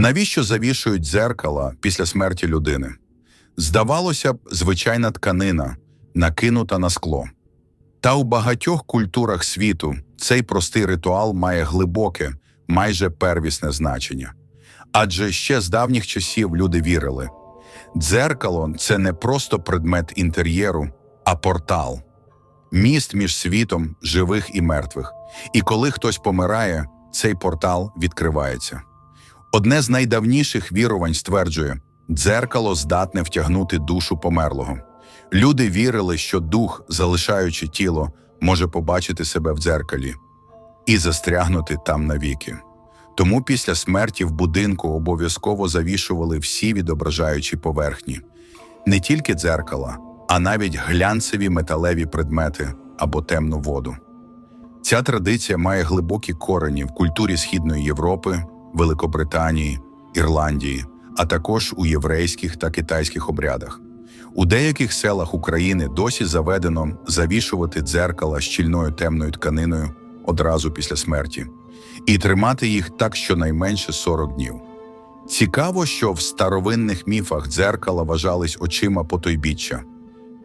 Навіщо завішують дзеркала після смерті людини? Здавалося б, звичайна тканина, накинута на скло. Та у багатьох культурах світу цей простий ритуал має глибоке, майже первісне значення. Адже ще з давніх часів люди вірили, дзеркало це не просто предмет інтер'єру, а портал, міст між світом живих і мертвих. І коли хтось помирає, цей портал відкривається. Одне з найдавніших вірувань стверджує, дзеркало здатне втягнути душу померлого. Люди вірили, що дух, залишаючи тіло, може побачити себе в дзеркалі і застрягнути там навіки. Тому після смерті в будинку обов'язково завішували всі відображаючі поверхні, не тільки дзеркала, а навіть глянцеві металеві предмети або темну воду. Ця традиція має глибокі корені в культурі Східної Європи, Великобританії, Ірландії, а також у єврейських та китайських обрядах. У деяких селах України досі заведено завішувати дзеркала щільною темною тканиною одразу після смерті і тримати їх так щонайменше 40 днів. Цікаво, що в старовинних міфах дзеркала вважались очима потойбіччя.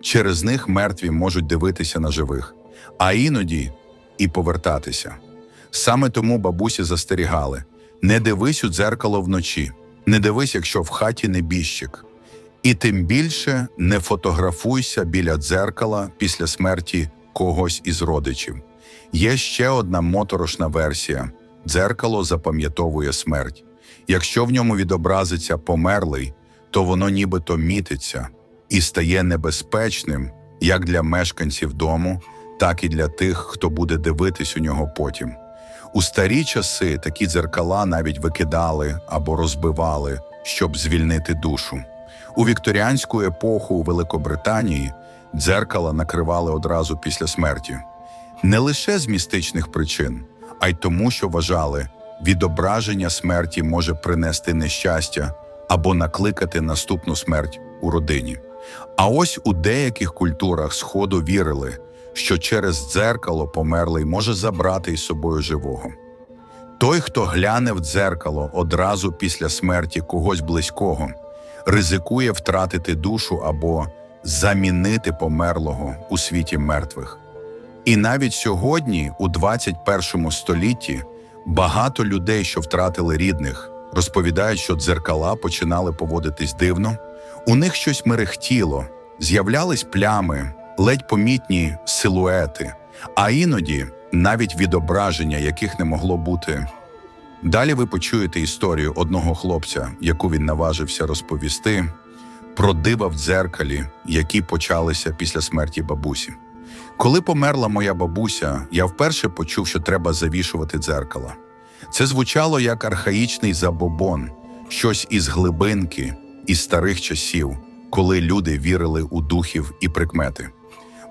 Через них мертві можуть дивитися на живих, а іноді і повертатися. Саме тому бабусі застерігали: не дивись у дзеркало вночі, не дивись, якщо в хаті небіжчик. І тим більше не фотографуйся біля дзеркала після смерті когось із родичів. Є ще одна моторошна версія: дзеркало запам'ятовує смерть. Якщо в ньому відобразиться померлий, то воно нібито мітиться і стає небезпечним як для мешканців дому, так і для тих, хто буде дивитись у нього потім. У старі часи такі дзеркала навіть викидали або розбивали, щоб звільнити душу. У вікторіанську епоху у Великобританії дзеркала накривали одразу після смерті. Не лише з містичних причин, а й тому, що вважали, відображення смерті може принести нещастя або накликати наступну смерть у родині. А ось у деяких культурах Сходу вірили, що через дзеркало померлий може забрати із собою живого. Той, хто гляне в дзеркало одразу після смерті когось близького, ризикує втратити душу або замінити померлого у світі мертвих. І навіть сьогодні, у 21 столітті, багато людей, що втратили рідних, розповідають, що дзеркала починали поводитись дивно, у них щось мерехтіло, з'являлись плями, ледь помітні силуети, а іноді навіть відображення, яких не могло бути. Далі ви почуєте історію одного хлопця, яку він наважився розповісти, про дива в дзеркалі, які почалися після смерті бабусі. Коли померла моя бабуся, я вперше почув, що треба завішувати дзеркала. Це звучало як архаїчний забобон, щось із глибинки, із старих часів, коли люди вірили у духів і прикмети.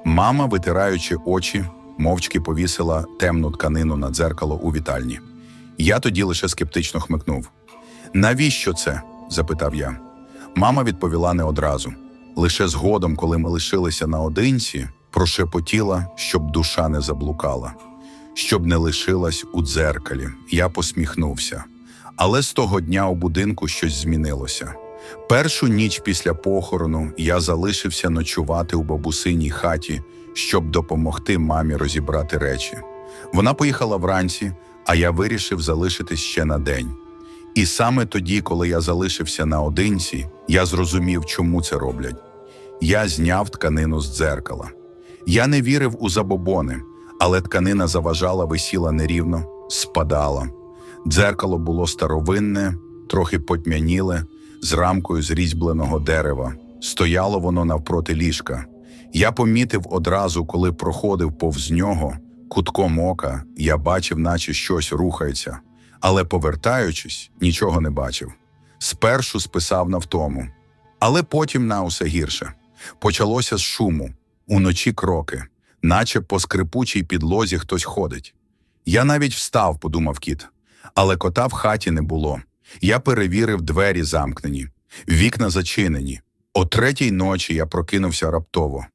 Мама, витираючи очі, мовчки повісила темну тканину на дзеркало у вітальні. Я тоді лише скептично хмикнув. Навіщо це? запитав я. Мама відповіла не одразу. Лише згодом, коли ми лишилися наодинці, прошепотіла, щоб душа не заблукала, щоб не лишилась у дзеркалі. Я посміхнувся. Але з того дня у будинку щось змінилося. Першу ніч після похорону я залишився ночувати у бабусиній хаті, щоб допомогти мамі розібрати речі. Вона поїхала вранці, а я вирішив залишитись ще на день. І саме тоді, коли я залишився наодинці, я зрозумів, чому це роблять. Я зняв тканину з дзеркала. Я не вірив у забобони, але тканина заважала, висіла нерівно, спадала. Дзеркало було старовинне, трохи потьмяніле, з рамкою з різьбленого дерева. Стояло воно навпроти ліжка. Я помітив одразу, коли проходив повз нього, кутком ока, я бачив, наче щось рухається, але, повертаючись, нічого не бачив. Спершу списав на втому, але потім на усе гірше. Почалося з шуму, уночі кроки, наче по скрипучій підлозі хтось ходить. Я навіть встав, подумав кіт, але кота в хаті не було. Я перевірив двері замкнені, вікна зачинені. О третій ночі я прокинувся раптово.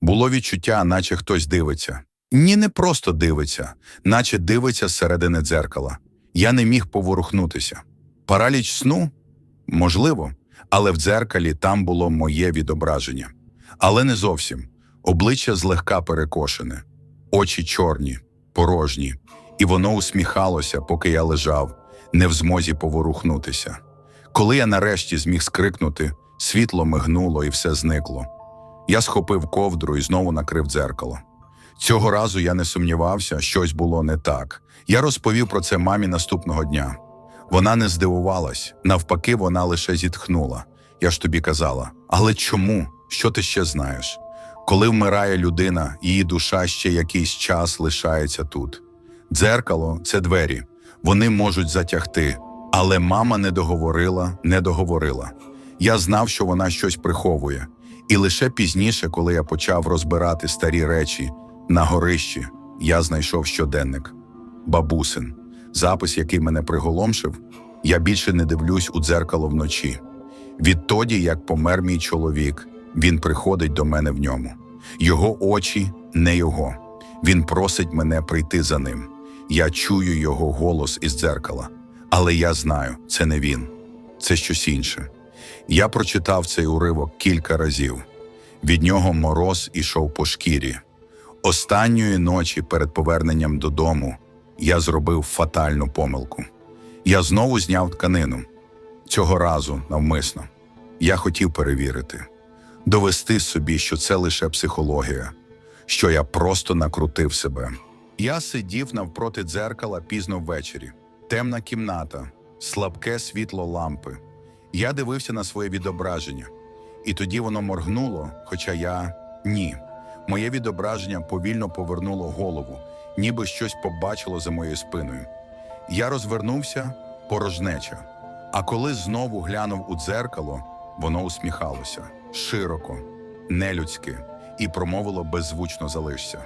Було відчуття, наче хтось дивиться. Ні, не просто дивиться, наче дивиться зсередини дзеркала. Я не міг поворухнутися. Параліч сну? Можливо, але в дзеркалі там було моє відображення. Але не зовсім. Обличчя злегка перекошене, очі чорні, порожні, і воно усміхалося, поки я лежав, не в змозі поворухнутися. Коли я нарешті зміг скрикнути, світло мигнуло і все зникло. Я схопив ковдру і знову накрив дзеркало. Цього разу я не сумнівався, щось було не так. Я розповів про це мамі наступного дня. Вона не здивувалась, навпаки, вона лише зітхнула. Я ж тобі казала, але чому? Що ти ще знаєш? Коли вмирає людина, її душа ще якийсь час лишається тут. Дзеркало це двері, вони можуть затягти. Але мама не договорила, не договорила. Я знав, що вона щось приховує. І лише пізніше, коли я почав розбирати старі речі на горищі, я знайшов щоденник бабусин, запис, який мене приголомшив. Я більше не дивлюсь у дзеркало вночі. Відтоді, як помер мій чоловік, він приходить до мене в ньому. Його очі не його. Він просить мене прийти за ним. Я чую його голос із дзеркала, але я знаю, це не він, це щось інше. Я прочитав цей уривок кілька разів. Від нього мороз ішов по шкірі. Останньої ночі перед поверненням додому я зробив фатальну помилку. Я знову зняв тканину. Цього разу навмисно. Я хотів перевірити, довести собі, що це лише психологія, що я просто накрутив себе. Я сидів навпроти дзеркала пізно ввечері, темна кімната, слабке світло лампи. Я дивився на своє відображення, і тоді воно моргнуло, хоча я ні. Моє відображення повільно повернуло голову, ніби щось побачило за моєю спиною. Я розвернувся порожнеча. А коли знову глянув у дзеркало, воно усміхалося широко, нелюдськи, і промовило беззвучно залишся.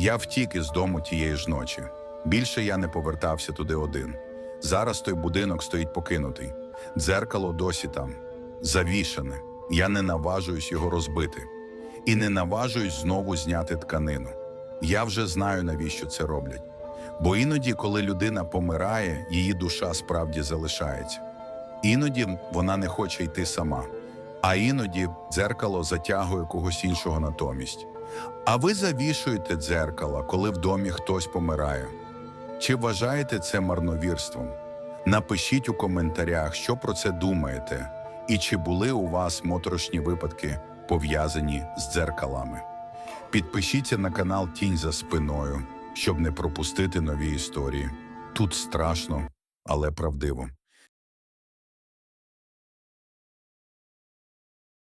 Я втік із дому тієї ж ночі. Більше я не повертався туди один. Зараз той будинок стоїть покинутий. Дзеркало досі там, завішане. Я не наважуюсь його розбити. І не наважуюсь знову зняти тканину. Я вже знаю, навіщо це роблять. Бо іноді, коли людина помирає, її душа справді залишається. Іноді вона не хоче йти сама, а іноді дзеркало затягує когось іншого натомість. А ви завішуєте дзеркало, коли в домі хтось помирає. Чи вважаєте це марновірством? Напишіть у коментарях, що про це думаєте, і чи були у вас моторошні випадки, пов'язані з дзеркалами. Підпишіться на канал Тінь за спиною, щоб не пропустити нові історії. Тут страшно, але правдиво.